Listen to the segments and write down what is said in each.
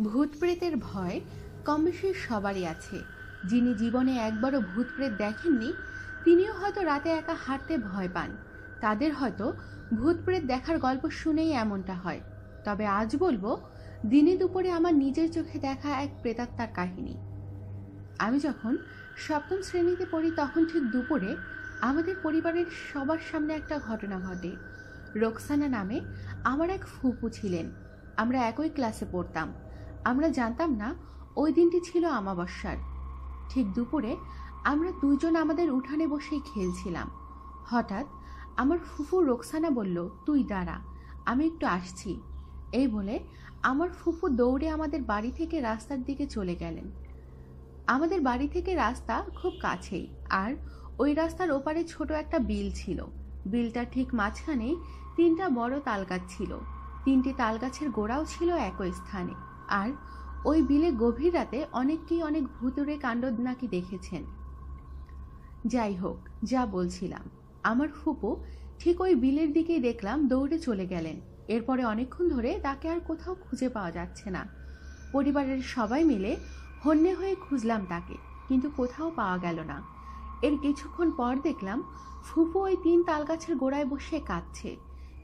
ভূত প্রেতের ভয় কম বেশি সবারই আছে। যিনি জীবনে একবারও ভূত প্রেত দেখেননি, তিনিও হয়তো রাতে একা হাঁটতে ভয় পান। তাদের হয়তো ভূত প্রেত দেখার গল্প শুনেই এমনটা হয়। তবে আজ বলব, দিনে দুপুরে আমার নিজের চোখে দেখা এক প্রেতাত্মার কাহিনী। আমি যখন সপ্তম শ্রেণীতে পড়ি, তখন ঠিক দুপুরে আমাদের পরিবারের সবার সামনে একটা ঘটনা ঘটে। রোকসানা নামে আমার এক ফুপু ছিলেন। আমরা একই ক্লাসে পড়তাম। আমরা জানতাম না ওই দিনটি ছিল আমাবস্যার ঠিক দুপুরে আমরা দুজন আমাদের উঠানে বসেই খেলছিলাম। হঠাৎ আমার ফুফু রোকসানা বলল, তুই দাঁড়া, আমি একটু আসছি। এই বলে আমার ফুফু দৌড়ে আমাদের বাড়ি থেকে রাস্তার দিকে চলে গেলেন। আমাদের বাড়ি থেকে রাস্তা খুব কাছেই, আর ওই রাস্তার ওপারে ছোট একটা বিল ছিল। বিলটার ঠিক মাঝখানেই তিনটা বড় তালগাছ ছিল। তিনটি তালগাছের গোড়াও ছিল একই স্থানে। আর ওই বিলে গভীর রাতে অনেককেই অনেক ভুতুরে কাণ্ড নাকি দেখেছেন। যাই হোক, যা বলছিলাম। আমার ফুপু ঠিক ওই বিলের দিকেই দেখলাম দৌড়ে চলে গেলেন। এরপরে অনেকক্ষণ ধরে তাকে আর কোথাও খুঁজে পাওয়া যাচ্ছে না। পরিবারের সবাই মিলে হন্যে হয়ে খুঁজলাম তাকে, কিন্তু কোথাও পাওয়া গেল না। এর কিছুক্ষণ পর দেখলাম ফুফু ওই তিন তালগাছের গোড়ায় বসে কাঁদছে।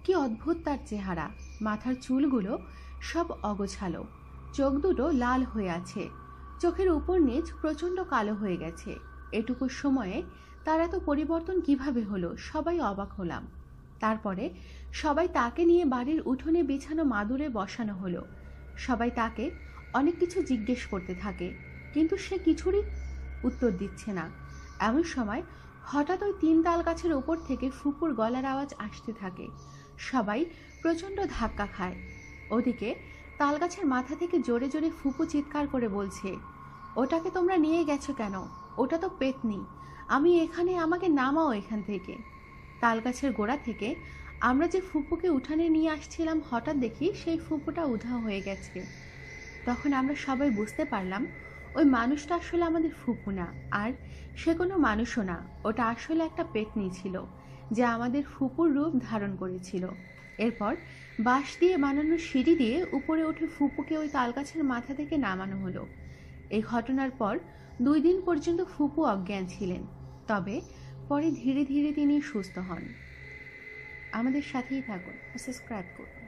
কি অদ্ভুত তার চেহারা, মাথার চুলগুলো সব অগোছালো। চোখ দুটো লাল হয়ে আছে। চোখের উপর নিচ প্রচণ্ড কালো হয়ে গেছে। এটুকু সময়ে তার এত পরিবর্তন কীভাবে হলো, সবাই অবাক হলাম। তারপরে সবাই তাকে নিয়ে বাড়ির উঠোনে বিছানো মাদুরে বসানো হলো। সবাই তাকে অনেক কিছু জিজ্ঞেস করতে থাকে, কিন্তু সে কিছুরই উত্তর দিচ্ছে না। এমন সময় হঠাৎ ওই তিন তাল গাছের ওপর থেকে ফুপুর গলার আওয়াজ আসতে থাকে। সবাই প্রচণ্ড ধাক্কা খায়। ওদিকে তালগাছের মাথা থেকে জোরে জোরে ফুপু চিৎকার করে বলছে, ওটাকে তোমরা নিয়ে গেছো কেন? ওটা তো পেতনি। আমি এখানে, আমাকে নামাও এখান থেকে। তালগাছের গোড়া থেকে আমরা যে ফুপুকে উঠানে নিয়ে আসছিলাম, হঠাৎ দেখি সেই ফুপুটা উধাও হয়ে গেছে। তখন আমরা সবাই বুঝতে পারলাম ওই মানুষটা আসলে আমাদের ফুপু না, আর সে কোনো মানুষও না। ওটা আসলে একটা পেতনি ছিল, যা আমাদের ফুপুর রূপ ধারণ করেছিল। এরপর বাঁশ দিয়ে বানানো সিঁড়ি দিয়ে উপরে উঠে ফুপুকে ওই তালগাছের মাথা থেকে নামানো হলো। এই ঘটনার পর দুই দিন পর্যন্ত ফুপু অজ্ঞান ছিলেন, তবে পরে ধীরে ধীরে তিনি সুস্থ হন। আমাদের সাথেই থাকুন সাবস্ক্রাইব করুন।